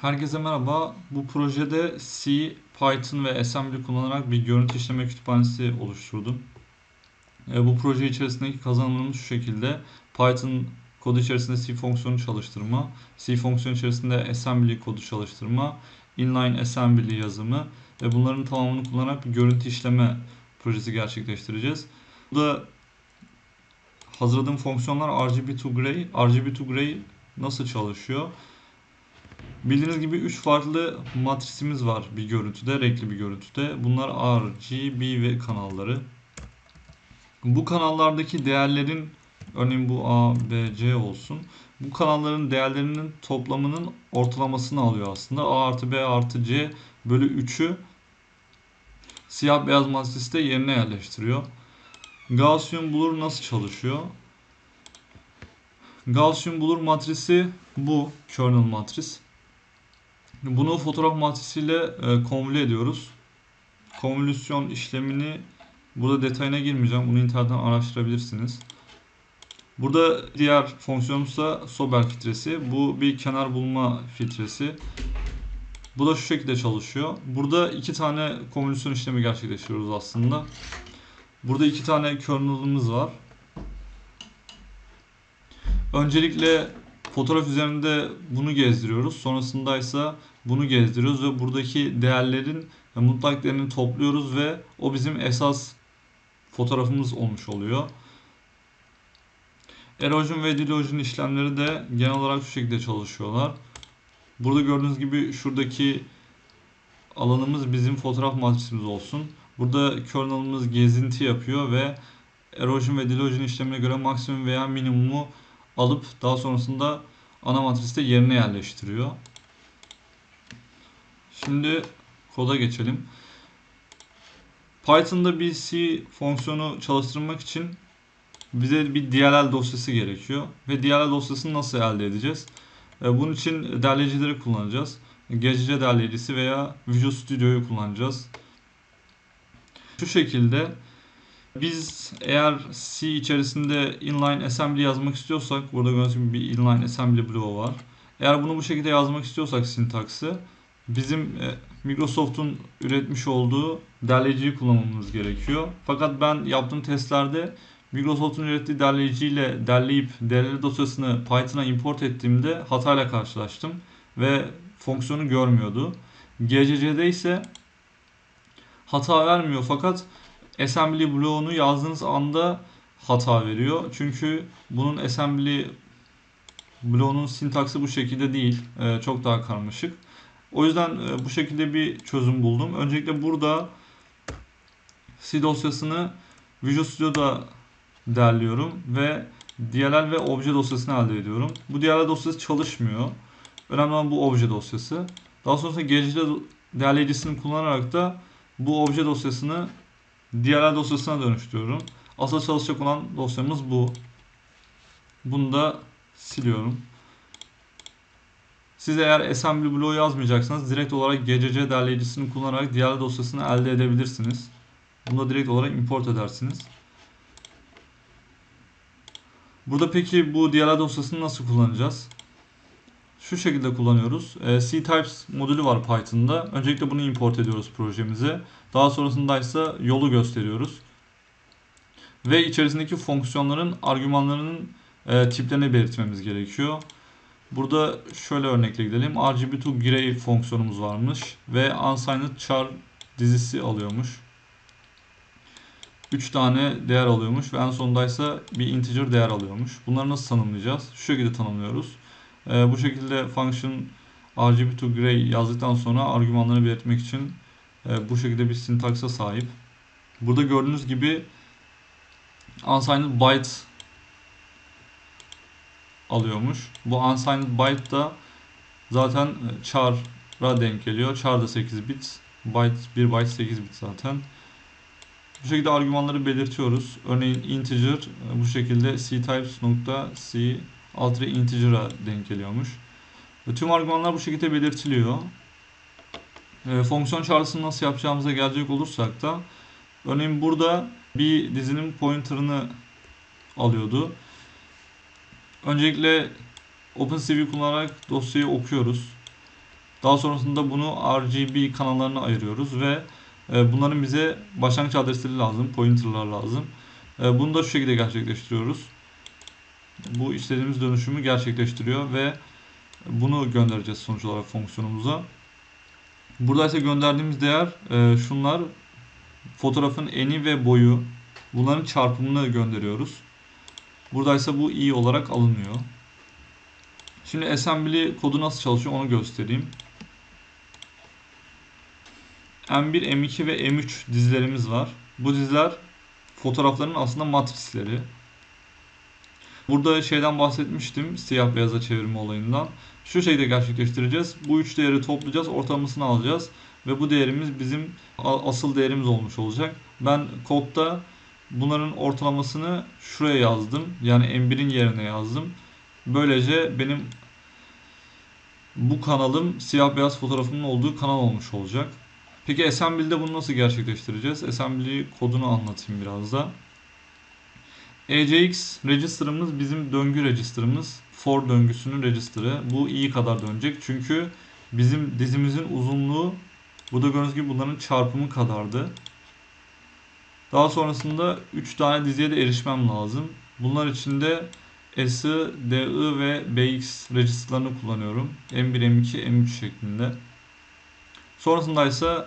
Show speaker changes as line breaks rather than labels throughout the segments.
Herkese merhaba. Bu projede C, Python ve Assembly kullanarak bir görüntü işleme kütüphanesi oluşturdum. E, bu proje içerisindeki kazanımlarımız şu şekilde. Python kodu içerisinde C fonksiyonu çalıştırma, C fonksiyonu içerisinde assembly kodu çalıştırma, inline assembly yazımı ve bunların tamamını kullanarak bir görüntü işleme projesi gerçekleştireceğiz. Burada hazırladığım fonksiyonlar RGB2Gray. RGB2Gray nasıl çalışıyor? Bildiğiniz gibi 3 farklı matrisimiz var bir görüntüde, renkli bir görüntüde. Bunlar R, G, B ve kanalları. Bu kanallardaki değerlerin, örneğin bu A, B, C olsun. Bu kanalların değerlerinin toplamının ortalamasını alıyor aslında. A artı B artı C bölü 3'ü siyah beyaz matriste yerine yerleştiriyor. Gaussian Blur nasıl çalışıyor? Gaussian Blur matrisi bu kernel matris. Bunu fotoğraf matrisiyle e, ediyoruz. Konvolüsyon işlemini burada detayına girmeyeceğim. Bunu internetten araştırabilirsiniz. Burada diğer fonksiyonumuz da Sober filtresi. Bu bir kenar bulma filtresi. Bu da şu şekilde çalışıyor. Burada iki tane konvolüsyon işlemi gerçekleştiriyoruz aslında. Burada iki tane kernel'ımız var. Öncelikle fotoğraf üzerinde bunu gezdiriyoruz. Sonrasında ise bunu gezdiriyoruz ve buradaki değerlerin mutlak değerini topluyoruz ve o bizim esas fotoğrafımız olmuş oluyor. Erosion ve dilojon işlemleri de genel olarak şu şekilde çalışıyorlar. Burada gördüğünüz gibi şuradaki alanımız bizim fotoğraf matrisimiz olsun. Burada kernel'ımız gezinti yapıyor ve erosion ve dilojon işlemine göre maksimum veya minimumu alıp daha sonrasında ana matriste yerine yerleştiriyor. Şimdi koda geçelim. Python'da bir C fonksiyonu çalıştırmak için bize bir DLL dosyası gerekiyor. Ve DLL dosyasını nasıl elde edeceğiz? E, bunun için derleyicileri kullanacağız. GCC derleyicisi veya Visual Studio'yu kullanacağız. Şu şekilde biz eğer C içerisinde inline assembly yazmak istiyorsak burada gördüğünüz gibi bir inline assembly bloğu var. Eğer bunu bu şekilde yazmak istiyorsak sintaksı bizim e, Microsoft'un üretmiş olduğu derleyiciyi kullanmamız gerekiyor. Fakat ben yaptığım testlerde Microsoft'un ürettiği derleyiciyle derleyip DLL dosyasını Python'a import ettiğimde hatayla karşılaştım ve fonksiyonu görmüyordu. GCC'de ise hata vermiyor fakat assembly bloğunu yazdığınız anda hata veriyor. Çünkü bunun assembly bloğunun sintaksi bu şekilde değil. Ee, çok daha karmaşık. O yüzden e, bu şekilde bir çözüm buldum. Öncelikle burada C dosyasını Visual Studio'da derliyorum ve DLL ve obje dosyasını elde ediyorum. Bu DLL dosyası çalışmıyor. Önemli olan bu obje dosyası. Daha sonrasında GCD derleyicisini kullanarak da bu obje dosyasını DLL dosyasına dönüştürüyorum. Asıl çalışacak olan dosyamız bu. Bunu da siliyorum. Siz eğer assembly bloğu yazmayacaksanız direkt olarak GCC derleyicisini kullanarak diğer dosyasını elde edebilirsiniz. Bunu da direkt olarak import edersiniz. Burada peki bu DLL dosyasını nasıl kullanacağız? Şu şekilde kullanıyoruz. E, C-Types modülü var Python'da. Öncelikle bunu import ediyoruz projemize. Daha sonrasında ise yolu gösteriyoruz. Ve içerisindeki fonksiyonların argümanlarının e, tiplerini belirtmemiz gerekiyor. Burada şöyle örnekle gidelim. RGB2 Gray fonksiyonumuz varmış ve unsigned char dizisi alıyormuş. 3 tane değer alıyormuş ve en sondaysa bir integer değer alıyormuş. Bunları nasıl tanımlayacağız? Şu şekilde tanımlıyoruz. Ee, bu şekilde function RGB2 Gray yazdıktan sonra argümanları belirtmek için e, bu şekilde bir sintaksa sahip. Burada gördüğünüz gibi unsigned byte alıyormuş. Bu unsigned byte da zaten e, char'a denk geliyor. Char da 8 bit. Byte 1 byte 8 bit zaten. Bu şekilde argümanları belirtiyoruz. Örneğin integer e, bu şekilde ctypes alt integer'a denk geliyormuş. Ve tüm argümanlar bu şekilde belirtiliyor. E, fonksiyon çağrısını nasıl yapacağımıza gelecek olursak da örneğin burada bir dizinin pointer'ını alıyordu. Öncelikle OpenCV kullanarak dosyayı okuyoruz. Daha sonrasında bunu RGB kanallarına ayırıyoruz ve e, bunların bize başlangıç adresleri lazım, pointerlar lazım. E, bunu da şu şekilde gerçekleştiriyoruz. Bu istediğimiz dönüşümü gerçekleştiriyor ve bunu göndereceğiz sonuç olarak fonksiyonumuza. Burada ise gönderdiğimiz değer e, şunlar. Fotoğrafın eni ve boyu. Bunların çarpımını gönderiyoruz. Burada ise bu i olarak alınıyor. Şimdi assembly kodu nasıl çalışıyor onu göstereyim. M1, M2 ve M3 dizilerimiz var. Bu diziler fotoğrafların aslında matrisleri. Burada şeyden bahsetmiştim siyah beyaza çevirme olayından. Şu şekilde gerçekleştireceğiz. Bu üç değeri toplayacağız, ortalamasını alacağız ve bu değerimiz bizim asıl değerimiz olmuş olacak. Ben kodda bunların ortalamasını şuraya yazdım. Yani M1'in yerine yazdım. Böylece benim bu kanalım siyah beyaz fotoğrafımın olduğu kanal olmuş olacak. Peki Assembly'de bunu nasıl gerçekleştireceğiz? Assembly kodunu anlatayım biraz da. ECX register'ımız bizim döngü register'ımız. For döngüsünün register'ı. Bu iyi kadar dönecek. Çünkü bizim dizimizin uzunluğu burada gördüğünüz gibi bunların çarpımı kadardı. Daha sonrasında 3 tane diziye de erişmem lazım. Bunlar için de S, DI ve BX register'larını kullanıyorum. M1, M2, M3 şeklinde. Sonrasında ise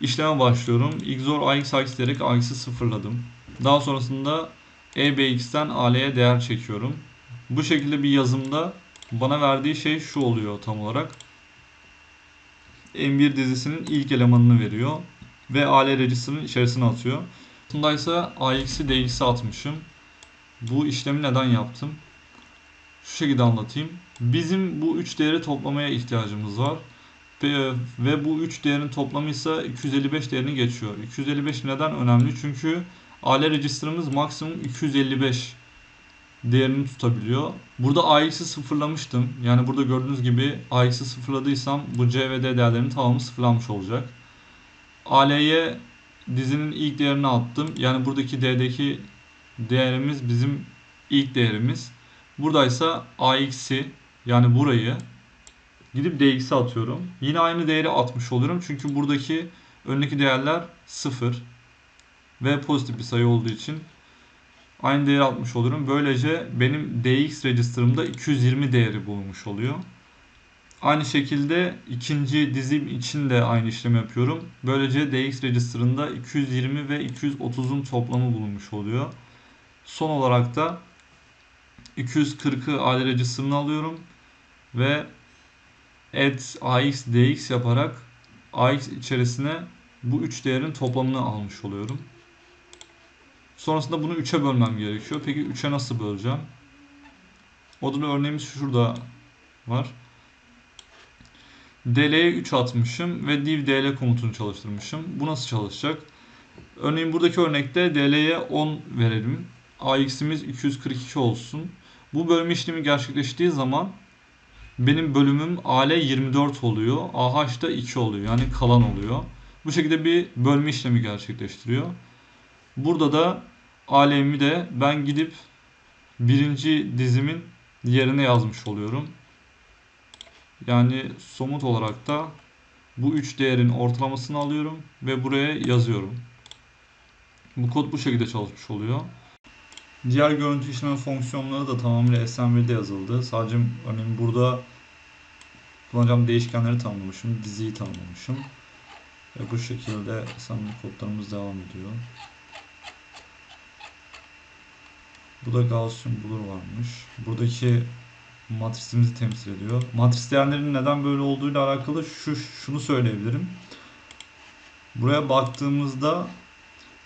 işleme başlıyorum. XOR AX AX diyerek AX'i sıfırladım. Daha sonrasında EBX'ten AL'ye değer çekiyorum. Bu şekilde bir yazımda bana verdiği şey şu oluyor tam olarak. M1 dizisinin ilk elemanını veriyor ve AL register'ın içerisine atıyor. Bunda ise AX'i DX'e atmışım. Bu işlemi neden yaptım? Şu şekilde anlatayım. Bizim bu 3 değeri toplamaya ihtiyacımız var. Ve, ve bu 3 değerin toplamı ise 255 değerini geçiyor. 255 neden önemli? Çünkü AL register'ımız maksimum 255 değerini tutabiliyor. Burada AX'i sıfırlamıştım. Yani burada gördüğünüz gibi AX'i sıfırladıysam bu C ve D değerlerinin tamamı sıfırlanmış olacak. AL'ye dizinin ilk değerini attım. Yani buradaki D'deki değerimiz bizim ilk değerimiz. Buradaysa AX'i yani burayı gidip DX'e atıyorum. Yine aynı değeri atmış oluyorum. Çünkü buradaki öndeki değerler 0 ve pozitif bir sayı olduğu için aynı değeri atmış olurum. Böylece benim DX register'ımda 220 değeri bulunmuş oluyor. Aynı şekilde ikinci dizim için de aynı işlemi yapıyorum. Böylece DX register'ında 220 ve 230'un toplamı bulunmuş oluyor. Son olarak da 240'ı AD register'ını alıyorum ve add AX DX yaparak AX içerisine bu üç değerin toplamını almış oluyorum. Sonrasında bunu 3'e bölmem gerekiyor. Peki 3'e nasıl böleceğim? Modül örneğimiz şurada var. DL'ye 3 atmışım ve div dl komutunu çalıştırmışım. Bu nasıl çalışacak? Örneğin buradaki örnekte dl'ye 10 verelim. AX'imiz 242 olsun. Bu bölme işlemi gerçekleştiği zaman benim bölümüm AL 24 oluyor. AH da 2 oluyor. Yani kalan oluyor. Bu şekilde bir bölme işlemi gerçekleştiriyor. Burada da alemi de ben gidip birinci dizimin yerine yazmış oluyorum. Yani somut olarak da bu üç değerin ortalamasını alıyorum ve buraya yazıyorum. Bu kod bu şekilde çalışmış oluyor. Diğer görüntü işleme fonksiyonları da tamamıyla SMV'de yazıldı. Sadece örneğin burada kullanacağım değişkenleri tanımlamışım, diziyi tanımlamışım. Ve bu şekilde SMV kodlarımız devam ediyor. Bu da Gaussian Blur varmış. Buradaki matrisimizi temsil ediyor. Matris değerlerinin neden böyle olduğuyla alakalı şu şunu söyleyebilirim. Buraya baktığımızda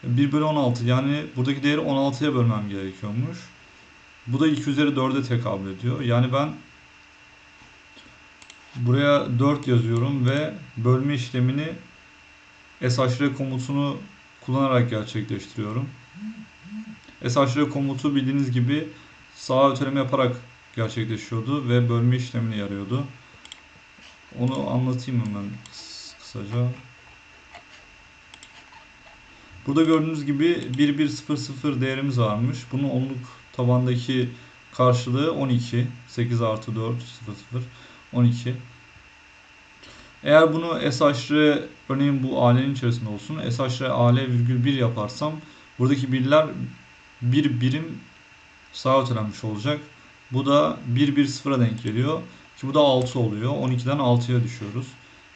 1 bölü 16 yani buradaki değeri 16'ya bölmem gerekiyormuş. Bu da 2 üzeri 4'e tekabül ediyor. Yani ben buraya 4 yazıyorum ve bölme işlemini SHR komutunu kullanarak gerçekleştiriyorum. SHR komutu bildiğiniz gibi sağa öteleme yaparak gerçekleşiyordu ve bölme işlemini yarıyordu. Onu anlatayım hemen kısaca. Burada gördüğünüz gibi 1100 değerimiz varmış. Bunun onluk tabandaki karşılığı 12. 8 artı 4 0 0 12. Eğer bunu SHR örneğin bu alenin içerisinde olsun. SHR ale virgül 1 yaparsam buradaki birler bir birim sağa ötelenmiş olacak. Bu da 1 1 0'a denk geliyor. Ki bu da 6 oluyor. 12'den 6'ya düşüyoruz.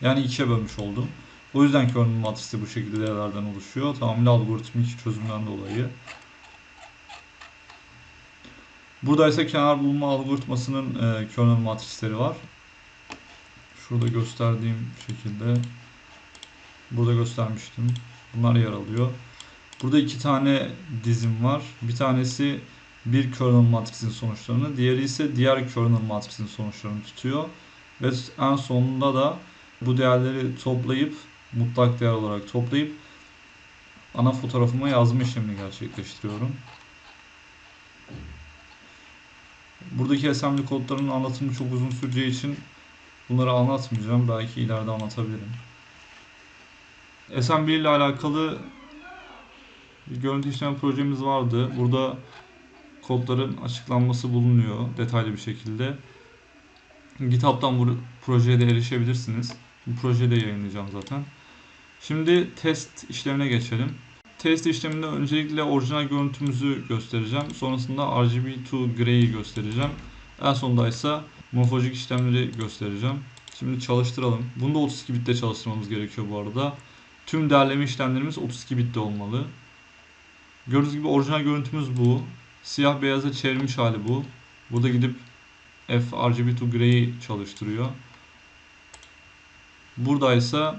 Yani 2'ye bölmüş oldum. O yüzden kernel matrisi bu şekilde değerlerden oluşuyor. Tamamıyla algoritmik çözümden dolayı. Burada ise kenar bulma algoritmasının e, kernel matrisleri var. Şurada gösterdiğim şekilde burada göstermiştim. Bunlar yer alıyor. Burada iki tane dizim var. Bir tanesi bir kernel matrisin sonuçlarını, diğeri ise diğer kernel matrisin sonuçlarını tutuyor. Ve en sonunda da bu değerleri toplayıp mutlak değer olarak toplayıp ana fotoğrafıma yazma işlemini gerçekleştiriyorum. Buradaki assembly kodlarının anlatımı çok uzun süreceği için bunları anlatmayacağım. Belki ileride anlatabilirim. Assembly ile alakalı bir görüntü işleme projemiz vardı. Burada kodların açıklanması bulunuyor detaylı bir şekilde. GitHub'dan bu projeye de erişebilirsiniz. Bu projeyi de yayınlayacağım zaten. Şimdi test işlemine geçelim. Test işleminde öncelikle orijinal görüntümüzü göstereceğim. Sonrasında RGB2 Gray'i göstereceğim. En sonunda ise morfolojik işlemleri göstereceğim. Şimdi çalıştıralım. Bunu da 32 bitte çalıştırmamız gerekiyor bu arada. Tüm derleme işlemlerimiz 32 bitte olmalı. Gördüğünüz gibi orijinal görüntümüz bu. Siyah beyaza çevirmiş hali bu. Burada gidip F RGB2 Gray'i çalıştırıyor. Burada ise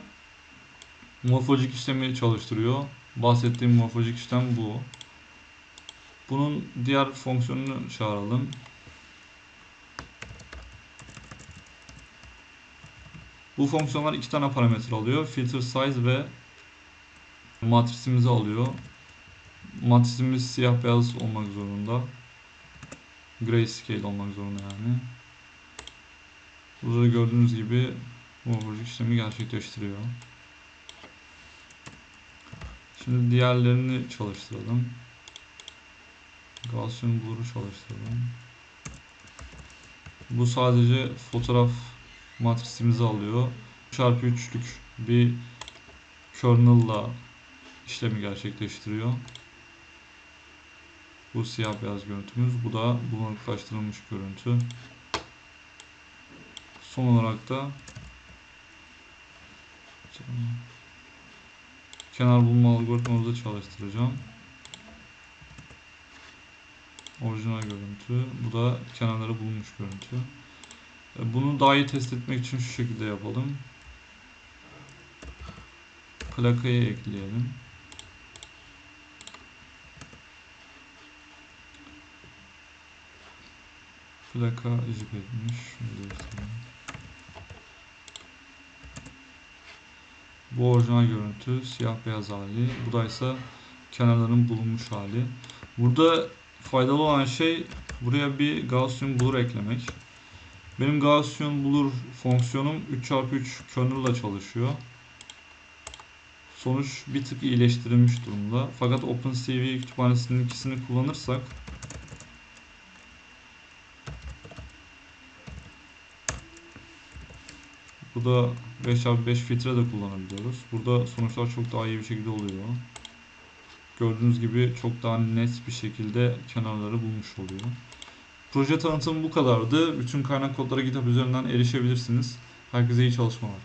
morfolojik işlemi çalıştırıyor. Bahsettiğim morfolojik işlem bu. Bunun diğer fonksiyonunu çağıralım. Bu fonksiyonlar iki tane parametre alıyor. Filter size ve matrisimizi alıyor. Matrisimiz siyah beyaz olmak zorunda. Grayscale olmak zorunda yani. Burada gördüğünüz gibi morfolojik işlemi gerçekleştiriyor. Şimdi diğerlerini çalıştıralım. Gaussian Blur'u çalıştıralım. Bu sadece fotoğraf matrisimizi alıyor. Çarpı üçlük bir kernel'la işlemi gerçekleştiriyor. Bu siyah beyaz görüntümüz. Bu da bulanıklaştırılmış görüntü. Son olarak da kenar bulma algoritmamızı çalıştıracağım. Orijinal görüntü. Bu da kenarları bulmuş görüntü. E, Bunu daha iyi test etmek için şu şekilde yapalım. Plakayı ekleyelim. Plaka jip etmiş. Bu orijinal görüntü siyah beyaz hali. Bu ise kenarların bulunmuş hali. Burada faydalı olan şey buraya bir Gaussian Blur eklemek. Benim Gaussian Blur fonksiyonum 3x3 kernel ile çalışıyor. Sonuç bir tık iyileştirilmiş durumda. Fakat OpenCV kütüphanesinin ikisini kullanırsak Bu da 5x5 filtre de kullanabiliyoruz. Burada sonuçlar çok daha iyi bir şekilde oluyor. Gördüğünüz gibi çok daha net bir şekilde kenarları bulmuş oluyor. Proje tanıtımı bu kadardı. Bütün kaynak kodlara GitHub üzerinden erişebilirsiniz. Herkese iyi çalışmalar.